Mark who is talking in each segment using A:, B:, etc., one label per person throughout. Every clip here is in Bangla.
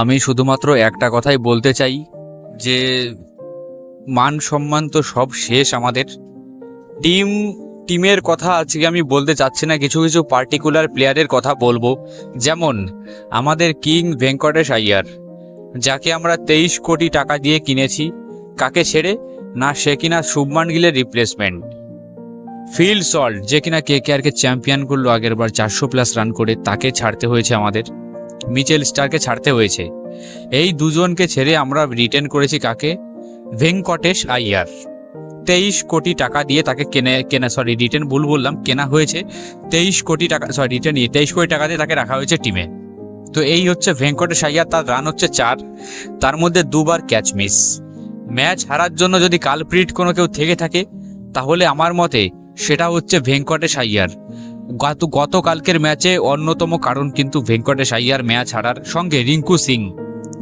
A: আমি শুধুমাত্র একটা কথাই বলতে চাই, যে মান সম্মান তো সব শেষ আমাদের। টিম, টিমের কথা আজকে আমি বলতে চাচ্ছি না, কিছু কিছু পার্টিকুলার প্লেয়ারের কথা বলব। যেমন, আমাদের কিং ভেঙ্কটেশ আইয়ার, যাকে আমরা তেইশ কোটি টাকা দিয়ে কিনেছি, কাকে ছেড়ে? না, সে কিনা শুভমান গিলের রিপ্লেসমেন্ট ফিল সল্ট, যে কিনা কে কে আরকে চ্যাম্পিয়ন করল আগের বার, চারশো প্লাস রান করে, তাকে ছাড়তে হয়েছে আমাদের। মিচেল স্টারকে ছাড়তে হয়েছে। এই দুজনকে ছেড়ে আমরা রিটার্ন করেছি কাকে? ভেঙ্কটেশ আইয়ার। তেইশ কোটি টাকা দিয়ে তাকে কেনে, কেনা সরি রিটার্ন ভুল বললাম, কেনা হয়েছে। তেইশ কোটি টাকা সরি রিটার্ন তেইশ কোটি টাকা দিয়ে তাকে রাখা হয়েছে টিমে তো এই হচ্ছে ভেঙ্কটেশ আইয়ার, তার রান হচ্ছে চার। তার মধ্যে দুবার ক্যাচ মিস ম্যাচ হারার জন্য যদি কালপ্রিট কোনো কেউ থেকে থাকে, তাহলে আমার মতে সেটা হচ্ছে ভেঙ্কটেশ আইয়ার। গত গতকালকের ম্যাচে অন্যতম কারণ কিন্তু ভেঙ্কটেশ আইয়ার ম্যাচ হারার সঙ্গে রিঙ্কু সিং।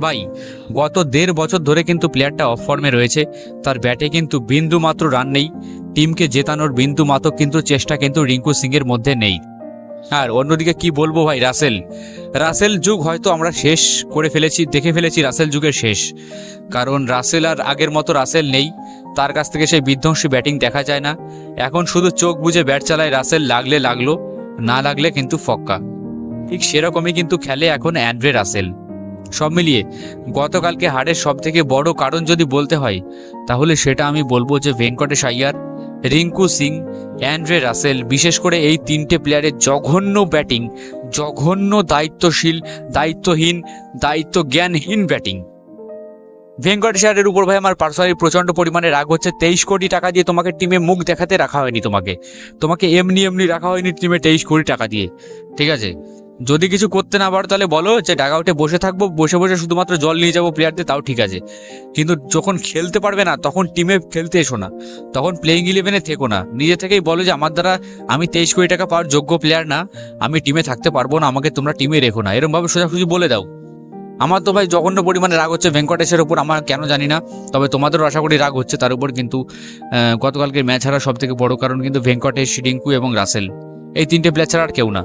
A: ভাই, গত দেড় বছর ধরে কিন্তু প্লেয়ারটা অফ ফর্মে রয়েছে। তার ব্যাটে কিন্তু বিন্দু মাত্র রান নেই। টিমকে জেতানোর বিন্দু মাত্র কিন্তু চেষ্টা কিন্তু রিঙ্কু সিংয়ের মধ্যে নেই। আর অন্যদিকে কি বলব ভাই, রাসেল। রাসেল যুগ হয়তো আমরা শেষ করে ফেলেছি, দেখে ফেলেছি রাসেল যুগের শেষ। কারণ রাসেল আর আগের মতো রাসেল নেই, তার কাছ থেকে সেই বিধ্বংসী ব্যাটিং দেখা যায় না। এখন শুধু চোখ বুজে ব্যাট চালায় রাসেল, লাগলে লাগল, না লাগলে কিন্তু ফক্কা। ঠিক সেরকমই কিন্তু খেলে এখন অ্যান্ড্রে রাসেল। সব মিলিয়ে গতকালকে হারের সব থেকে বড় কারণ যদি বলতে হয়, তাহলে সেটা আমি বলব যে ভেঙ্কটেশ আইয়ার রিঙ্কু সিং, অ্যান্ড্রে রাসেল, বিশেষ করে এই তিনটে প্লেয়ারের জঘন্য ব্যাটিং জঘন্য দায়িত্বশীল, দায়িত্বহীন দায়িত্ব জ্ঞানহীন ব্যাটিং ভেঙ্কটেশ আইয়ারের উপর ভাই আমার পার্সোনালি প্রচণ্ড পরিমাণে রাগ হচ্ছে। তেইশ কোটি টাকা দিয়ে তোমাকে টিমে মুখ দেখাতে রাখা হয়নি তোমাকে। তোমাকে এমনি এমনি রাখা হয়নি টিমে তেইশ কোটি টাকা দিয়ে। ঠিক আছে? যদি কিছু করতে না পারো তাহলে বলো যে ডাগাউটে বসে থাকব বসে বসে শুধুমাত্র জল নিয়ে যাব প্লেয়ারদের তাও ঠিক আছে। কিন্তু যখন খেলতে পারবে না তখন টিমে খেলতে এসো না। তখন প্লেইং ইলেভেনে থেকো না। নিজে থেকেই বলো যে আমার দ্বারা আমি তেইশ কোটি টাকা পাওয়ার যোগ্য প্লেয়ার না আমি টিমে থাকতে পারব না আমাকে তোমরা টিমে রেখো না। এরকমভাবে সোজাসুজি বলে দাও। আমার তো ভাই জঘন্য পরিমাণে রাগ হচ্ছে ভেঙ্কটেশের উপর আমার কেন জানি না। তবে তোমাদেরও আশা করি রাগ হচ্ছে তার উপর কিন্তু আহ, গতকালকের ম্যাচ হারার সব থেকে বড় কারণ কিন্তু ভেঙ্কটেশ রিঙ্কু এবং রাসেল। এই তিনটে প্লেয়ার ছাড়া আর কেউ না।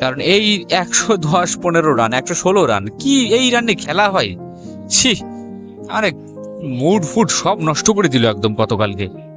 A: কারণ এই একশো দশ পনেরো রান একশো ষোলো রান কি এই রানে খেলা হয়? ছি, আরে মুড ফুড সব নষ্ট করে দিল একদম গতকালকে।